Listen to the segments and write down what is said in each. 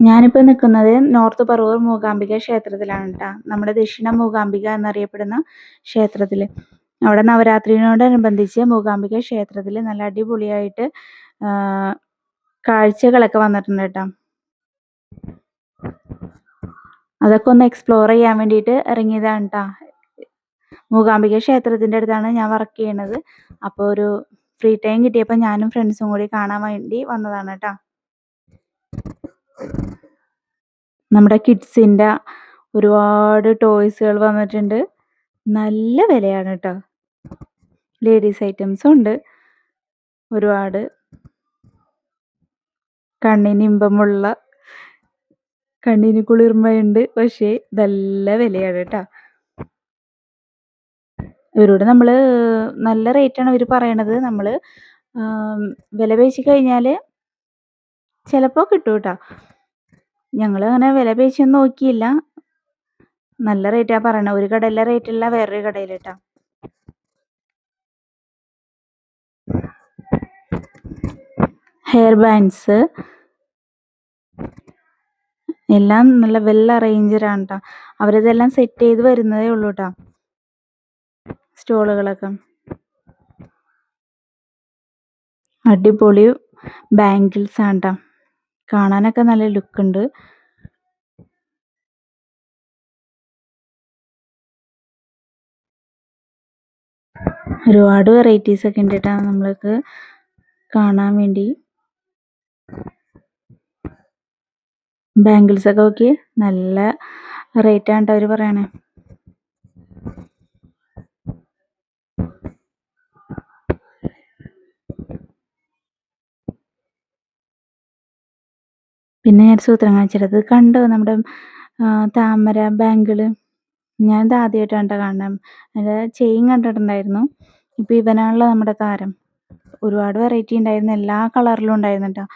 ഞാനിപ്പോൾ നിൽക്കുന്നത് നോർത്ത് പറവൂർ മൂകാംബിക ക്ഷേത്രത്തിലാണ് കേട്ടോ നമ്മുടെ ദക്ഷിണ മൂകാംബിക എന്നറിയപ്പെടുന്ന ക്ഷേത്രത്തിൽ അവിടെ നവരാത്രിയോടനുബന്ധിച്ച് മൂകാംബിക ക്ഷേത്രത്തിൽ നല്ല അടിപൊളിയായിട്ട് കാഴ്ചകളൊക്കെ വന്നിട്ടുണ്ട് കേട്ടോ അതൊക്കെ ഒന്ന് എക്സ്പ്ലോർ ചെയ്യാൻ വേണ്ടിയിട്ട് ഇറങ്ങിയതാണ് കേട്ടോ മൂകാംബിക ക്ഷേത്രത്തിന്റെ അടുത്താണ് ഞാൻ വർക്ക് ചെയ്യണത്. അപ്പോൾ ഒരു ഫ്രീ ടൈം കിട്ടിയപ്പോൾ ഞാനും ഫ്രണ്ട്സും കൂടി കാണാൻ വേണ്ടി വന്നതാണ് കേട്ടോ നമ്മുടെ കിഡ്സിന്റെ ഒരുപാട് ടോയ്സുകൾ വന്നിട്ടുണ്ട്. നല്ല വിലയാണ് കേട്ടോ ലേഡീസ് ഐറ്റംസും ഉണ്ട്. ഒരുപാട് കണ്ണിന് ഇമ്പമുള്ള കണ്ണിന് കുളിർമയുണ്ട്. പക്ഷേ നല്ല വിലയാണ് കേട്ടോ ഇവരോട് നമ്മൾ നല്ല റേറ്റാണ് ഇവർ പറയണത്. നമ്മൾ വില പേശി കഴിഞ്ഞാൽ ചിലപ്പോൾ കിട്ടും കേട്ടോ ഞങ്ങൾ അങ്ങനെ വില പേശിയൊന്നും നോക്കിയില്ല. നല്ല റേറ്റാ പറയണ. ഒരു കടയിലെ റേറ്റല്ല വേറൊരു കടയിൽ കേട്ടോ ഹെയർ ബാൻഡ്സ് എല്ലാം നല്ല വെൽ അറേഞ്ചറാണ് കേട്ടോ അവരിതെല്ലാം സെറ്റ് ചെയ്ത് വരുന്നതേ ഉള്ളൂ കേട്ടോ സ്റ്റോളുകളൊക്കെ. അടിപൊളി ബാംഗിൾസ് ആണ് കേട്ടോ കാണാനൊക്കെ നല്ല ലുക്ക് ഉണ്ട് ഒരുപാട് വെറൈറ്റീസ് ഒക്കെ ഉണ്ട് കേട്ടോ നമ്മൾക്ക് കാണാൻ വേണ്ടി. ബാംഗിൾസ് ഒക്കെ നോക്കി നല്ല റേറ്റ് ആണ് അവർ പറയണേ. പിന്നെ ഞാൻ സൂത്രം കാണിച്ചിട്ടത് കണ്ടോ നമ്മുടെ താമര ബാങ്കിൾ? ഞാനിത് ആദ്യമായിട്ടാണ് കാണാൻ അതിന്റെ ചെയിൻ കണ്ടിട്ടുണ്ടായിരുന്നു. ഇപ്പോൾ ഇവനാണല്ലോ നമ്മുടെ താരം. ഒരുപാട് വെറൈറ്റി ഉണ്ടായിരുന്നു. എല്ലാ കളറിലും ഉണ്ടായിരുന്നു കേട്ടോ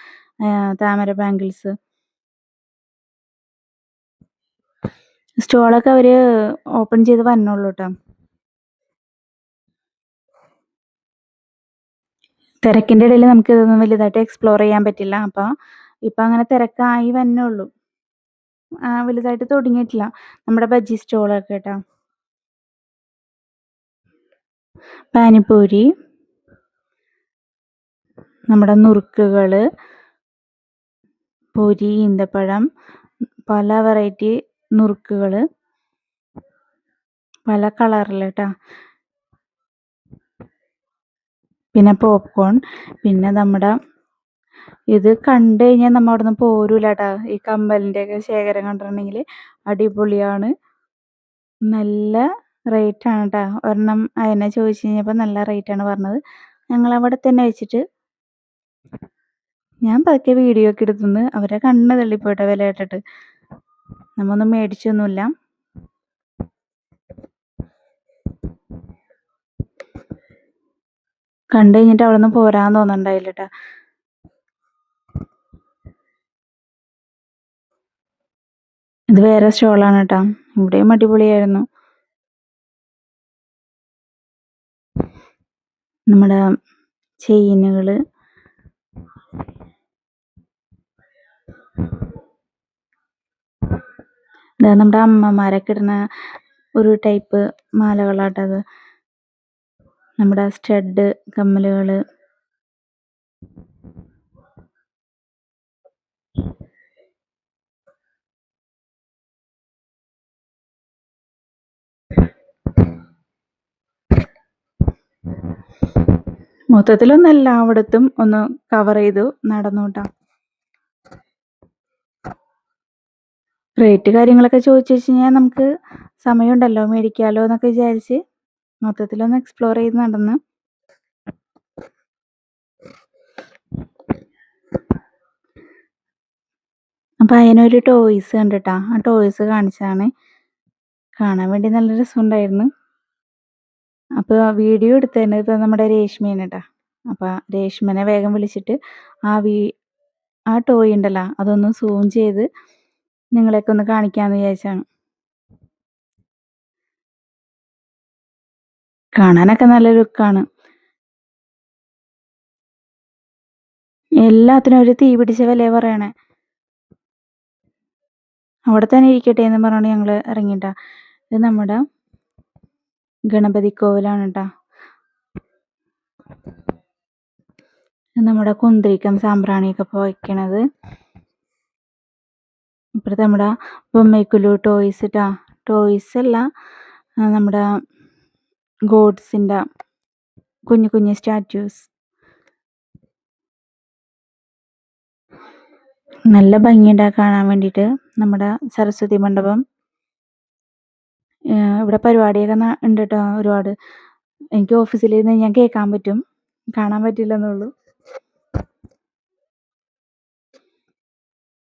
താമര ബാങ്കിൾസ് സ്റ്റോളൊക്കെ അവർ ഓപ്പൺ ചെയ്ത് വരണുള്ളൂ കേട്ടോ. തിരക്കിന്റെ ഇടയിൽ നമുക്ക് ഇതൊന്നും വലുതായിട്ട് എക്സ്പ്ലോർ ചെയ്യാൻ പറ്റില്ല. അപ്പോൾ ഇപ്പം അങ്ങനെ തിരക്കായി വന്നേ ഉള്ളൂ. വലുതായിട്ട് തുടങ്ങിയിട്ടില്ല. നമ്മുടെ ബജ്ജി സ്റ്റോളൊക്കെ കേട്ടോ. പാനിപ്പൂരി. നമ്മുടെ നുറുക്കുകൾ. പൊരി ഈന്തപ്പഴം പല വെറൈറ്റി നുറുക്കുകൾ. പല കളറിൽ കേട്ടോ. പിന്നെ പോപ്കോൺ. പിന്നെ നമ്മുടെ ഇത് കണ്ടു കഴിഞ്ഞാൽ നമ്മൾ അവിടെ നിന്ന് പോരൂലട്ടാ. ഈ കമ്മലിന്റെ ഒക്കെ ശേഖരം കണ്ടിട്ടുണ്ടെങ്കിൽ അടിപൊളിയാണ്. നല്ല റേറ്റാണ് കേട്ടോ ഒരെണ്ണം അതിനെ ചോദിച്ചു കഴിഞ്ഞപ്പോൾ നല്ല റേറ്റാണ് പറഞ്ഞത്. ഞങ്ങൾ അവിടെ തന്നെ വെച്ചിട്ട് ഞാൻ പതുക്കെ വീഡിയോ ഒക്കെ എടുത്തുനിന്ന് അവരെ കണ്ണ് തള്ളിപ്പോയിട്ടോ വില കേട്ടിട്ട്. നമ്മൊന്നും മേടിച്ചൊന്നുമില്ല കണ്ടു കഴിഞ്ഞിട്ട് അവിടെ നിന്ന് പോരാൻ തോന്നണ്ടായില്ല കേട്ടോ ഇത് വേറെ സ്റ്റോളാണ് കേട്ടോ ഇവിടെയും അടിപൊളിയായിരുന്നു. നമ്മുടെ ചെയിനുകൾ നമ്മുടെ അമ്മമാരൊക്കെ ഇടുന്ന ഒരു ടൈപ്പ് മാലകളാട്ടത്. നമ്മുടെ സ്റ്റഡ് കമ്മലുകൾ മൊത്തത്തിലൊന്ന് എല്ലായിടത്തും ഒന്ന് കവർ ചെയ്തു നടന്നോട്ടാ. റേറ്റ് കാര്യങ്ങളൊക്കെ ചോദിച്ചു വെച്ച് കഴിഞ്ഞാൽ നമുക്ക് സമയമുണ്ടല്ലോ മേടിക്കാമല്ലോ എന്നൊക്കെ വിചാരിച്ച് മൊത്തത്തിലൊന്ന് എക്സ്പ്ലോർ ചെയ്ത് നടന്ന്. അപ്പം അതിനൊരു ടോയ്സ് കണ്ടിട്ടാ ആ ടോയ്സ് കാണിച്ചാണ് കാണാൻ വേണ്ടി നല്ല രസമുണ്ടായിരുന്നു. അപ്പോൾ വീഡിയോ എടുത്തതിന് ഇപ്പോൾ നമ്മുടെ രേഷ്മയാണ് കേട്ടോ അപ്പോൾ രേഷ്മനെ വേഗം വിളിച്ചിട്ട് ആ വീ ആ ടോയ് ഉണ്ടല്ലോ അതൊന്ന് സൂം ചെയ്ത് നിങ്ങളെയൊക്കെ ഒന്ന് കാണിക്കാമെന്ന് വിചാരിച്ചാണ്. കാണാനൊക്കെ നല്ല ലുക്കാണ്. എല്ലാത്തിനും ഒരു തീ പിടിച്ച വില പറയണേ. അവിടെ തന്നെ ഇരിക്കട്ടെ എന്ന് പറഞ്ഞുകൊണ്ട് ഞങ്ങൾ ഇറങ്ങിയിട്ടാ ഇത് നമ്മുടെ ഗണപതി കോവിലാണ് കേട്ടോ നമ്മുടെ കുന്തിരിക്കം സാമ്പ്രാണിയൊക്കെ പോയിക്കണത് ഇപ്പുറത്തെ നമ്മുടെ ബൊമ്മയ്ക്കുലു ടോയ്സ് ടാ ടോയ്സ് അല്ല നമ്മുടെ ഗോഡ്സിന്റെ കുഞ്ഞു കുഞ്ഞു സ്റ്റാറ്റ്യൂസ്. നല്ല ഭംഗിയുണ്ടാ കാണാൻ വേണ്ടിയിട്ട് നമ്മുടെ സരസ്വതി മണ്ഡപം. ഇവിടെ പരിപാടിയൊക്കെ ഉണ്ട് കേട്ടോ ഒരുപാട്. എനിക്ക് ഓഫീസിൽ നിന്ന് ഞാൻ കേൾക്കാൻ പറ്റും. കാണാൻ പറ്റില്ലെന്നുള്ളൂ.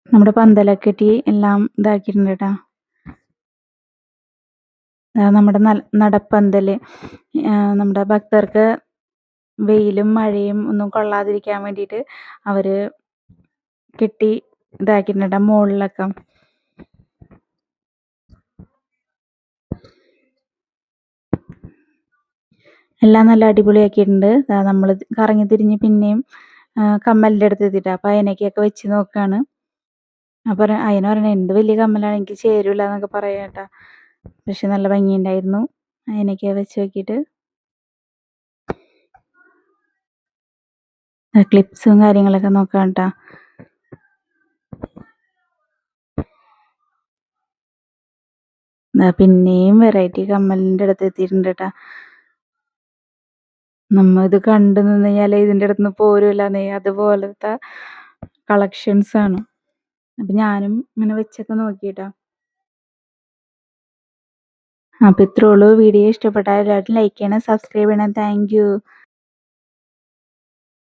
നമ്മുടെ പന്തലൊക്കെ കെട്ടി എല്ലാം ഇതാക്കിയിട്ടുണ്ട് കേട്ടോ. നമ്മുടെ നടപ്പന്തൽ. നമ്മുടെ ഭക്തർക്ക് വെയിലും മഴയും ഒന്നും കൊള്ളാതിരിക്കാൻ വേണ്ടിയിട്ട് അവർ കെട്ടി ഇതാക്കിയിട്ടുണ്ട് മുകളിലൊക്കെ എല്ലാം നല്ല അടിപൊളിയാക്കിയിട്ടുണ്ട്. നമ്മൾ കറങ്ങി തിരിഞ്ഞ് പിന്നെയും കമ്മലിന്റെ അടുത്ത് എത്തിയിട്ട്. അപ്പോൾ അതിനൊക്കെയൊക്കെ വെച്ച് നോക്കുകയാണ് അപ്പോൾ അതിന് പറയണേ എന്ത് വലിയ കമ്മലാണ്? എനിക്ക് ചേരൂല എന്നൊക്കെ പറയാട്ടാ പക്ഷെ നല്ല ഭംഗിയുണ്ടായിരുന്നു. അതിനൊക്കെ വെച്ച് നോക്കിയിട്ട്. ക്ലിപ്സും കാര്യങ്ങളൊക്കെ നോക്കാം കേട്ടോ. പിന്നെയും വെറൈറ്റി കമ്മലിന്റെ അടുത്ത് എത്തിയിട്ടുണ്ട് കേട്ടോ. നമ്മ ഇത് കണ്ടു നിന്ന് കഴിഞ്ഞാൽ അടുത്ത് നിന്ന് പോരൂലെന്നേ അതുപോലത്തെ കളക്ഷൻസ് ആണ്. അപ്പം ഞാനും ഇങ്ങനെ വെച്ചൊക്കെ നോക്കിട്ടാ അപ്പം ഇത്രേ ഉള്ളൂ. വീഡിയോ ഇഷ്ടപ്പെട്ടാൽ എല്ലാവരും ലൈക്ക് ചെയ്യണം സബ്സ്ക്രൈബ് ചെയ്യണം. താങ്ക്